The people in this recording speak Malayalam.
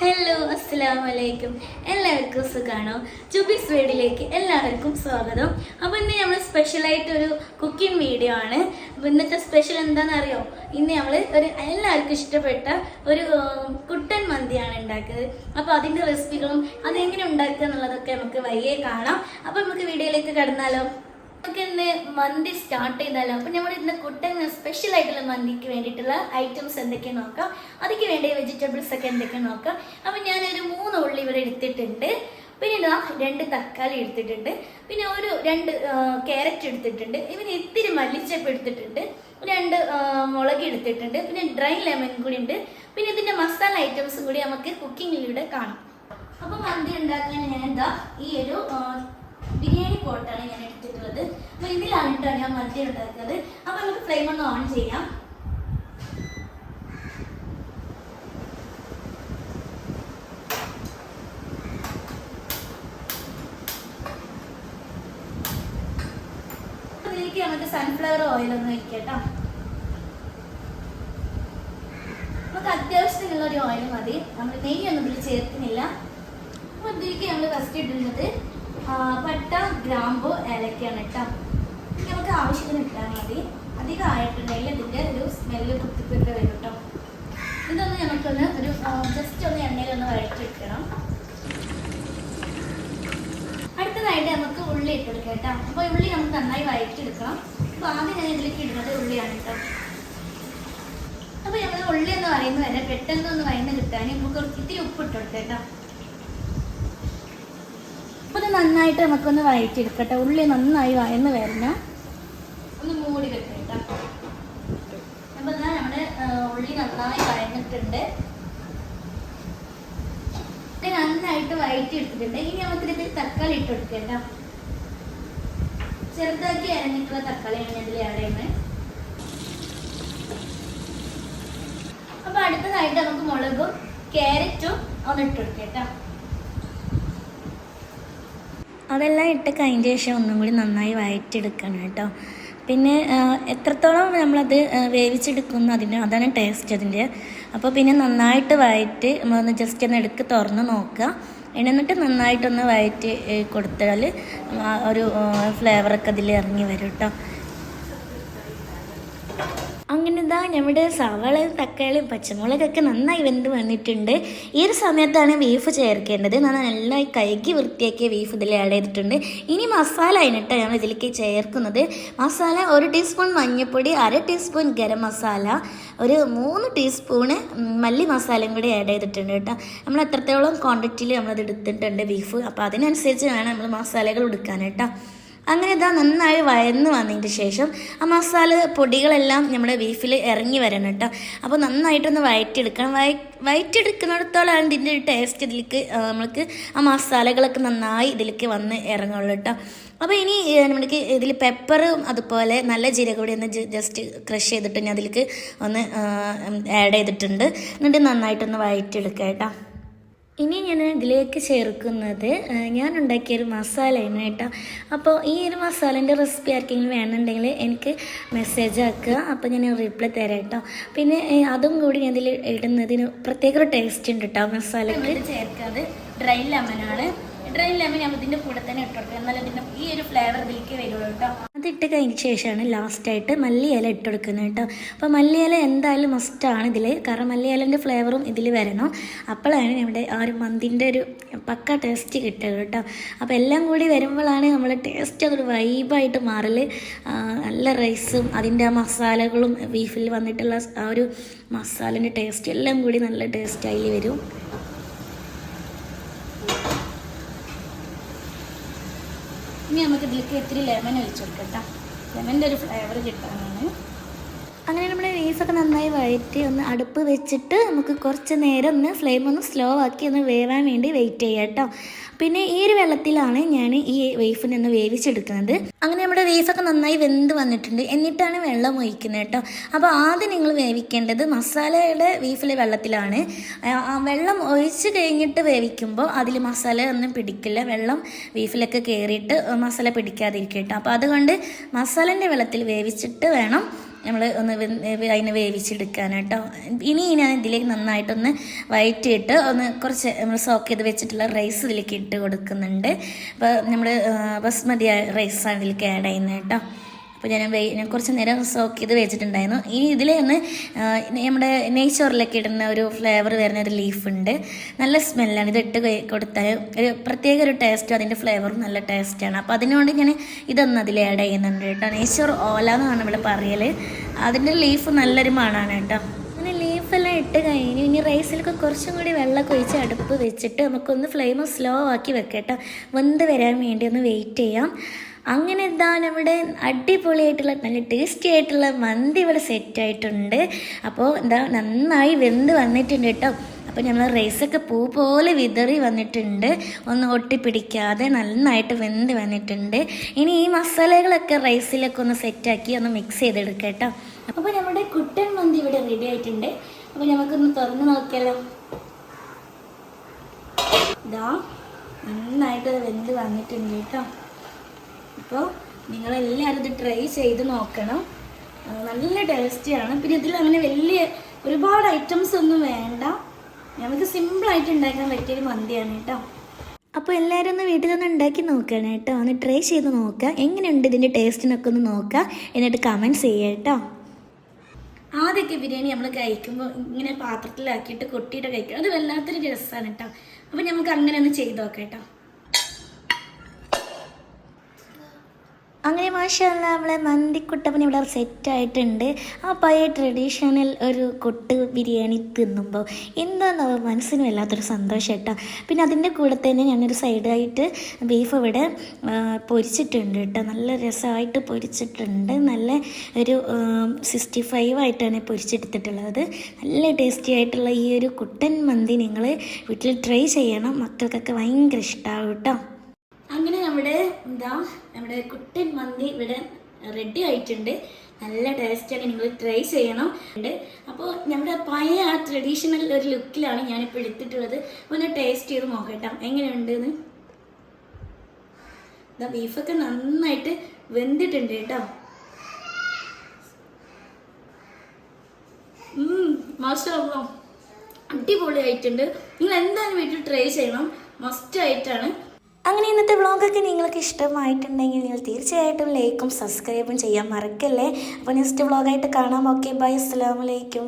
ഹലോ അസ്സലാമു വലൈക്കും എല്ലാവർക്കും സുഖാണോ? ജുബീസ് വീഡിയോയിലേക്ക് എല്ലാവർക്കും സ്വാഗതം. അപ്പോൾ ഇന്ന് നമ്മൾ സ്പെഷ്യലായിട്ട് ഒരു കുക്കിംഗ് വീഡിയോ ആണ്. അപ്പോൾ ഇന്നത്തെ സ്പെഷ്യൽ എന്താണെന്ന് അറിയോ ഇന്ന് നമ്മൾ ഒരു എല്ലാവർക്കും ഇഷ്ടപ്പെട്ട ഒരു കുട്ടൻ മന്തിയാണ് ഉണ്ടാക്കുന്നത് അപ്പോൾ അതിന്റെ റെസിപ്പികളും അതെങ്ങനെ ഉണ്ടാക്കുക എന്നുള്ളതൊക്കെ നമുക്ക് വയ്യേ കാണാം. അപ്പോൾ നമുക്ക് വീഡിയോയിലേക്ക് കടന്നാലോ? മന്തി സ്റ്റാർട്ട് ചെയ്താലോ? അപ്പൊ നമ്മൾ ഇന്ന് കുട്ടൻ സ്പെഷ്യൽ ആയിട്ടുള്ള മന്തിക്ക് വേണ്ടിയിട്ടുള്ള ഐറ്റംസ് എന്തൊക്കെ നോക്കാം? അതിക്ക് വേണ്ടി വെജിറ്റബിൾസ് ഒക്കെ എന്തൊക്കെ നോക്കാം? അപ്പൊ ഞാനൊരു മൂന്ന് ഉള്ളി ഇവിടെ എടുത്തിട്ടുണ്ട്. പിന്നെ ഇതാ രണ്ട് തക്കാളി എടുത്തിട്ടുണ്ട്. പിന്നെ ഒരു രണ്ട് ക്യാരറ്റ് എടുത്തിട്ടുണ്ട്. പിന്നെ ഇത്തിരി മല്ലിച്ചപ്പ് എടുത്തിട്ടുണ്ട്. രണ്ട് മുളക് എടുത്തിട്ടുണ്ട്. പിന്നെ ഡ്രൈ ലെമൺ കൂടി ഉണ്ട്. പിന്നെ ഇതിന്റെ മസാല ഐറ്റംസും കൂടി നമുക്ക് കുക്കിങ്ങിലൂടെ കാണാം. അപ്പൊ മന്തി ഉണ്ടാക്കാൻ ഞാൻ എന്താ ഈ ഒരു ബിരിയാണി പോട്ടാണ് ഞാൻ എടുത്തിട്ടുള്ളത്. അപ്പൊ ഇതിലാണ് കേട്ടോ ഞാൻ മന്തി ഉണ്ടാക്കുന്നത്. അപ്പൊ നമുക്ക് ഫ്ലെയിം ഒന്ന് ഓൺ ചെയ്യാം. ഇതിലേക്ക് സൺഫ്ലവർ ഓയിൽ ഒന്ന് വെക്കട്ടോ നമുക്ക് അത്യാവശ്യത്തിനുള്ള ഒരു ഓയിൽ മതി. നമ്മൾ നെയ്യൊന്നും ഇതിൽ ചേർക്കുന്നില്ല. അപ്പോൾ ഇതിലേക്ക് നമ്മൾ ഫസ്റ്റ് ഇടുന്നത് പട്ട ഗ്രാമ്പു ഏലക്കയാണ് കേട്ടോ. നമുക്ക് ആവശ്യത്തിന് ഇട്ടാൽ മതി. അധികം ആയിട്ടുണ്ടെങ്കിൽ ഇതിന്റെ ഒരു സ്മെല്ല് കുത്തിപ്പിട്ട് വരും കേട്ടോ. ഇതൊന്ന് നമുക്കൊന്ന് ഒരു ജസ്റ്റ് ഒന്ന് എണ്ണയിലൊന്ന് വഴറ്റിയെടുക്കണം. അടുത്തതായിട്ട് നമുക്ക് ഉള്ളി ഇട്ടെടുക്കാം കേട്ടോ. അപ്പോൾ ഉള്ളി നമുക്ക് നന്നായി വഴറ്റിയെടുക്കണം. അപ്പോൾ ആദ്യം ഞാൻ ഇതിലേക്ക് ഇടുന്നത് ഉള്ളിയാണ് കേട്ടോ. അപ്പോൾ നമ്മൾ ഉള്ളി എന്ന് പറയുന്നത് വരെ പെട്ടെന്ന് ഒന്ന് വരുന്ന കിട്ടാൻ നമുക്ക് ഇത്തിരി ഉപ്പ് ഇട്ടെടുക്കാം കേട്ടോ. നന്നായിട്ട് നമുക്കൊന്ന് വഴറ്റിയെടുക്കട്ടെ. ഉള്ളി നന്നായി വയന്ന് വരണം. ഒന്ന് മൂടി വെക്കട്ടെ നമ്മുടെ ഉള്ളി നന്നായി വഴന്നിട്ടുണ്ട്. നന്നായിട്ട് വഴറ്റി ഇനി നമുക്ക് ഇതിൽ തക്കാളി ഇട്ട് കൊടുക്കാം കേട്ടോ ചെറുതാക്കി അരഞ്ഞിട്ടുള്ള തക്കാളിയാണ് ഇതിൽ ആഡ് ചെയ്യുന്നത് അപ്പൊ അടുത്തതായിട്ട് നമുക്ക് മുളകും ക്യാരറ്റും ഒന്ന് ഇട്ട് കൊടുക്കാം കേട്ടോ അതെല്ലാം ഇട്ട് കഴിഞ്ഞ ശേഷം ഒന്നും കൂടി നന്നായി വഴറ്റിയെടുക്കണം കേട്ടോ. പിന്നെ എത്രത്തോളം നമ്മളത് വേവിച്ചെടുക്കുന്നു അതിന് അതാണ് ടേസ്റ്റ് അതിന്റെ. അപ്പോൾ പിന്നെ നന്നായിട്ട് വയറ്റ് ഒന്ന് ജസ്റ്റ് ഒന്ന് എടുക്ക് തുറന്ന് നോക്കുക. എന്നിട്ട് നന്നായിട്ടൊന്ന് വഴറ്റി ഏ, കൊടുത്താൽ ഒരു ഫ്ലേവറൊക്കെ അതിൽ ഇറങ്ങി വരും കേട്ടോ. അങ്ങനെ ഇതാ നമ്മുടെ സവാളയും തക്കാളിയും പച്ചമുളകൊക്കെ നന്നായി വെന്ത് വന്നിട്ടുണ്ട്. ഈ ഒരു സമയത്താണ് ബീഫ് ചേർക്കേണ്ടത്. നന്നായി കഴുകി വൃത്തിയാക്കിയ ബീഫ് ഇതിൽ ആഡ് ചെയ്തിട്ടുണ്ട്. ഇനി മസാല അതിനിട്ട് ഞാൻ ഇതിലേക്ക് ചേർക്കുന്നത്. മസാല ഒരു ടീസ്പൂൺ മഞ്ഞൾപ്പൊടി അര ടീസ്പൂൺ ഗരം മസാല ഒരു മൂന്ന് ടീസ്പൂണ് മല്ലി മസാലയും കൂടി ആഡ് ചെയ്തിട്ടുണ്ട് കേട്ടോ. നമ്മൾ എത്രത്തോളം ക്വാണ്ടിറ്റിയിൽ നമ്മളത് എടുത്തിട്ടുണ്ട് ബീഫ് അപ്പോൾ അതിനനുസരിച്ച് വേണം നമ്മൾ മസാലകൾ എടുക്കാൻ കേട്ടോ. അങ്ങനെ ഇതാ നന്നായി വയന്ന് വന്നതിന് ശേഷം ആ മസാല പൊടികളെല്ലാം നമ്മുടെ ബീഫിൽ ഇറങ്ങി വരണം കേട്ടോ. അപ്പോൾ നന്നായിട്ടൊന്ന് വഴറ്റിയെടുക്കണം വയ വഴറ്റിയെടുക്കുന്നിടത്തോളാണ് ഇതിന്റെ ഒരു ടേസ്റ്റ് ഇതിലേക്ക് നമ്മൾക്ക് ആ മസാലകളൊക്കെ നന്നായി ഇതിലേക്ക് വന്ന് ഇറങ്ങുള്ളൂ കേട്ടോ. അപ്പോൾ ഇനി നമ്മൾക്ക് ഇതിൽ പെപ്പറും അതുപോലെ നല്ല ജീരകൂടി കൂടി ഒന്ന് ജസ്റ്റ് ക്രഷ് ചെയ്തിട്ട് ഞാൻ അതിലേക്ക് ഒന്ന് ആഡ് ചെയ്തിട്ടുണ്ട്. എന്നിട്ട് നന്നായിട്ടൊന്ന് വഴറ്റിയെടുക്കുക കേട്ടോ. ഇനി ഞാൻ ഇതിലേക്ക് ചേർക്കുന്നത് ഞാൻ ഉണ്ടാക്കിയ ഒരു മസാലയാണ് കേട്ടോ. അപ്പോൾ ഈ ഒരു മസാലേന്റെ റെസിപ്പി ആർക്കെങ്കിലും വേണമെന്നുണ്ടെങ്കിൽ എനിക്ക് മെസ്സേജ് ആക്കുക. അപ്പോൾ ഞാൻ റിപ്ലൈ തരാം കേട്ടോ. പിന്നെ അതും കൂടി ഞാൻ ഇതിൽ ഇടുന്നതിന് പ്രത്യേക ഒരു ടേസ്റ്റ് ഉണ്ട് കേട്ടോ മസാലയ്ക്ക്. ചേർക്കാതെ ഡ്രൈ ലെമൺ ആണ്. ഡ്രൈ ലെമൺ ഞാൻ ഇതിന്റെ കൂടെ തന്നെ ഇട്ടു കൊടുക്കുക എന്നാലും ഇതിന്റെ ഈ ഒരു ഫ്ലേവർ ഇതിലേക്ക് വരുള്ളൂ കേട്ടോ. അതിട്ട് കഴിഞ്ഞ ശേഷമാണ് ലാസ്റ്റായിട്ട് മല്ലിയില ഇട്ട് കൊടുക്കുന്നത് കേട്ടോ. അപ്പോൾ മല്ലിയില എന്തായാലും മസ്റ്റാണ് ഇതിൽ കാരണം മല്ലിയിലന്റെ ഫ്ലേവറും ഇതിൽ വരണം. അപ്പോഴാണ് നമ്മുടെ ആ ഒരു മന്തിന്റെ ഒരു പക്ക ടേസ്റ്റ് കിട്ടുക കേട്ടോ. അപ്പോൾ എല്ലാം കൂടി വരുമ്പോഴാണ് നമ്മൾ ടേസ്റ്റ് അതൊരു വൈബായിട്ട് മാറൽ നല്ല റൈസും അതിന്റെ ആ മസാലകളും ബീഫിൽ വന്നിട്ടുള്ള ആ ഒരു മസാലന്റെ ടേസ്റ്റ് എല്ലാം കൂടി നല്ല ടേസ്റ്റ് അതിൽ വരും. ഇനി നമുക്ക് ഇതിലേക്ക് ഇത്തിരി ലെമൺ ഒഴിച്ചു കൊടുക്കാം ലെമന്റെ ഒരു ഫ്ലേവർ കിട്ടാനാണ്. അങ്ങനെ നമ്മുടെ ബീഫൊക്കെ നന്നായി വഴറ്റി ഒന്ന് അടുപ്പ് വെച്ചിട്ട് നമുക്ക് കുറച്ച് നേരം ഒന്ന് ഫ്ലെയിം ഒന്ന് സ്ലോ ആക്കി ഒന്ന് വേവാൻ വേണ്ടി വെയിറ്റ് ചെയ്യാം കേട്ടോ പിന്നെ ഈ ഒരു വെള്ളത്തിലാണ് ഞാൻ ഈ വേഫിനെ ഒന്ന് വേവിച്ചെടുക്കുന്നത്. അങ്ങനെ നമ്മുടെ വേഫൊക്കെ നന്നായി വെന്ത് വന്നിട്ടുണ്ട്. എന്നിട്ടാണ് വെള്ളം ഒഴിക്കുന്നത് കേട്ടോ അപ്പോൾ ആദ്യം നിങ്ങൾ വേവിക്കേണ്ടത് മസാലയുടെ ബീഫിലെ വെള്ളത്തിലാണ്. വെള്ളം ഒഴിച്ച് കഴിഞ്ഞിട്ട് വേവിക്കുമ്പോൾ അതിൽ മസാല ഒന്നും പിടിക്കില്ല. വെള്ളം ബീഫിലൊക്കെ കയറിയിട്ട് മസാല പിടിക്കാതിരിക്കും കേട്ടോ അപ്പോൾ അതുകൊണ്ട് മസാലേന്റെ വെള്ളത്തിൽ വേവിച്ചിട്ട് വേണം നമ്മൾ ഒന്ന് അതിനെ വേവിച്ചെടുക്കാൻ കേട്ടോ ഇനി ഞാൻ ഇതിലേക്ക് നന്നായിട്ടൊന്ന് വയറ്റിയിട്ട് ഒന്ന് കുറച്ച് നമ്മൾ സോക്ക് ചെയ്ത് വെച്ചിട്ടുള്ള റൈസ് ഇതിലേക്ക് ഇട്ട് കൊടുക്കുന്നുണ്ട്. അപ്പോൾ നമ്മൾ ബസ്മതി റൈസാണ് ഇതിലേക്ക് ആഡ് ചെയ്യുന്നത് കേട്ടോ. അപ്പോൾ ഞാൻ വെ ഞാൻ കുറച്ച് നേരം സോക്ക് ചെയ്ത് വെച്ചിട്ടുണ്ടായിരുന്നു. ഇനി ഇതിൽ തന്നെ നമ്മുടെ നെയ്ച്ചോറിലൊക്കെ ഇടുന്ന ഒരു ഫ്ലേവർ വരുന്ന ഒരു ലീഫ് ഉണ്ട്. നല്ല സ്മെല്ലാണ്. ഇത് ഇട്ട് കൊടുത്താൽ ഒരു പ്രത്യേക ഒരു ടേസ്റ്റും അതിന്റെ ഫ്ലേവറും നല്ല ടേസ്റ്റാണ് അപ്പോൾ അതിനോട് ഞാൻ ഇതൊന്നും അതിൽ ആഡ് ചെയ്യുന്നുണ്ട് കേട്ടോ. നെയ്ച്ചോർ ഓല എന്നാണ് ഇവിടെ പറയൽ അതിന്റെ ലീഫ് നല്ലൊരു മണമാണ് കേട്ടോ. ലീഫെല്ലാം ഇട്ട് കഴിഞ്ഞ് ഇനി റൈസിലൊക്കെ കുറച്ചും കൂടി വെള്ളമൊക്കെ ഒഴിച്ച് അടുപ്പ് വെച്ചിട്ട് നമുക്കൊന്ന് ഫ്ലെയിം സ്ലോ ആക്കി വെക്കാം കേട്ടോ. വെന്ത് വരാൻ വേണ്ടി ഒന്ന് വെയിറ്റ് ചെയ്യാം. അങ്ങനെ എന്താ നമ്മുടെ അടിപൊളിയായിട്ടുള്ള നല്ല ടേസ്റ്റി ആയിട്ടുള്ള മന്തി ഇവിടെ സെറ്റ് ആയിട്ടുണ്ട്. അപ്പോൾ എന്താ നന്നായി വെന്ത് വന്നിട്ടുണ്ട് കേട്ടോ. അപ്പോൾ നമ്മൾ റൈസൊക്കെ പൂ പോലെ വിതറി വന്നിട്ടുണ്ട്. ഒന്ന് ഒട്ടിപ്പിടിക്കാതെ നന്നായിട്ട് വെന്ത് വന്നിട്ടുണ്ട്. ഇനി ഈ മസാലകളൊക്കെ റൈസിലൊക്കെ ഒന്ന് സെറ്റാക്കി ഒന്ന് മിക്സ് ചെയ്തെടുക്കാം കേട്ടോ. അപ്പോൾ നമ്മുടെ കുട്ടൻ മന്തി ഇവിടെ റെഡി ആയിട്ടുണ്ട്. അപ്പോൾ നമുക്കൊന്ന് തുറന്ന് നോക്കിയാലോ. ഇതാ നന്നായിട്ട് വെന്ത് വന്നിട്ടുണ്ട് കേട്ടോ. അപ്പോൾ നിങ്ങളെല്ലാവരും ഇത് ട്രൈ ചെയ്ത് നോക്കണം. നല്ല ടേസ്റ്റിയാണ് പിന്നെ ഇതിൽ അങ്ങനെ വലിയ ഒരുപാട് ഐറ്റംസ് ഒന്നും വേണ്ട. നമുക്ക് സിമ്പിളായിട്ട് ഉണ്ടാക്കാൻ പറ്റിയൊരു മന്തിയാണ് കേട്ടോ. അപ്പോൾ എല്ലാവരും ഒന്ന് വീട്ടിൽ വീട്ടിലൊന്ന് ഉണ്ടാക്കി നോക്കണം കേട്ടോ. ഒന്ന് ട്രൈ ചെയ്ത് നോക്കുക. എങ്ങനെയുണ്ട് ഇതിന്റെ ടേസ്റ്റിനൊക്കെ ഒന്ന് നോക്കുക. എന്നിട്ട് കമന്റ്സ് ചെയ്യുക കേട്ടോ. ആദ്യമൊക്കെ ബിരിയാണി നമ്മൾ കഴിക്കുമ്പോൾ ഇങ്ങനെ പാത്രത്തിലാക്കിയിട്ട് കൊട്ടിയിട്ട് കഴിക്കുക. അത് വല്ലാത്തൊരു രസമാണ് കേട്ടോ. അപ്പോൾ നമുക്ക് അങ്ങനെ ഒന്ന് ചെയ്ത് നോക്കാം കേട്ടോ. അങ്ങനെ മാഷല്ല നമ്മളെ മന്തിക്കുട്ടപ്പൻ ഇവിടെ സെറ്റ് ആയിട്ടുണ്ട് ആ പഴയ ട്രഡീഷണൽ ഒരു കൊട്ട് ബിരിയാണി തിന്നുമ്പോൾ എന്താണെന്നോ മനസ്സിന് വല്ലാത്തൊരു സന്തോഷം കേട്ടോ പിന്നെ അതിന്റെ കൂടെ തന്നെ ഞാനൊരു സൈഡായിട്ട് ബീഫ് ഇവിടെ പൊരിച്ചിട്ടുണ്ട് കേട്ടോ. നല്ല രസമായിട്ട് പൊരിച്ചിട്ടുണ്ട്. നല്ല ഒരു സിക്സ്റ്റി ഫൈവ് ആയിട്ടാണ് പൊരിച്ചെടുത്തിട്ടുള്ളത്. നല്ല ടേസ്റ്റി ആയിട്ടുള്ള ഈ ഒരു കുട്ടൻ മന്തി നിങ്ങൾ വീട്ടിൽ ട്രൈ ചെയ്യണം. മക്കൾക്കൊക്കെ ഭയങ്കര ഇഷ്ടമാവും കേട്ടോ. നമ്മുടെ എന്താ നമ്മുടെ കുട്ടൻ മന്തി ഇവിടെ റെഡി ആയിട്ടുണ്ട്. നല്ല ടേസ്റ്റാണ് നിങ്ങൾ ട്രൈ ചെയ്യണം. അപ്പോൾ നമ്മുടെ പഴയ ആ ട്രഡീഷണൽ ഒരു ലുക്കിലാണ് ഞാനിപ്പോൾ എടുത്തിട്ടുള്ളത്. ഒന്ന് ടേസ്റ്റ് ചെയ്ത് നോക്കട്ടെ. എങ്ങനെയുണ്ട് എന്താ ബീഫൊക്കെ നന്നായിട്ട് വെന്തിട്ടുണ്ട് കേട്ടോ. മാഷാല്ലോ അടിപൊളിയായിട്ടുണ്ട്. നിങ്ങൾ എന്തായാലും വീട്ടിൽ ട്രൈ ചെയ്യണം. മസ്റ്റ് ആയിട്ടാണ്. അങ്ങനെ ഇന്നത്തെ വ്ളോഗൊക്കെ നിങ്ങൾക്ക് ഇഷ്ടമായിട്ടുണ്ടെങ്കിൽ നിങ്ങൾ തീർച്ചയായിട്ടും ലൈക്കും സബ്സ്ക്രൈബും ചെയ്യാൻ മറക്കല്ലേ? അപ്പോൾ നെക്സ്റ്റ് വ്ളോഗായിട്ട് കാണാം. Okay bye. അസ്സാം വലൈക്കും